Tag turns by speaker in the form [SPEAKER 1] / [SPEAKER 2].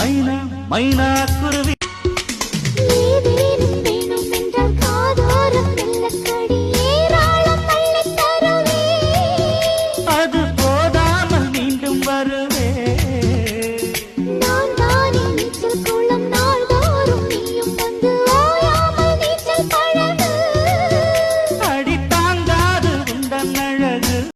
[SPEAKER 1] மைனா மைனா குருவி.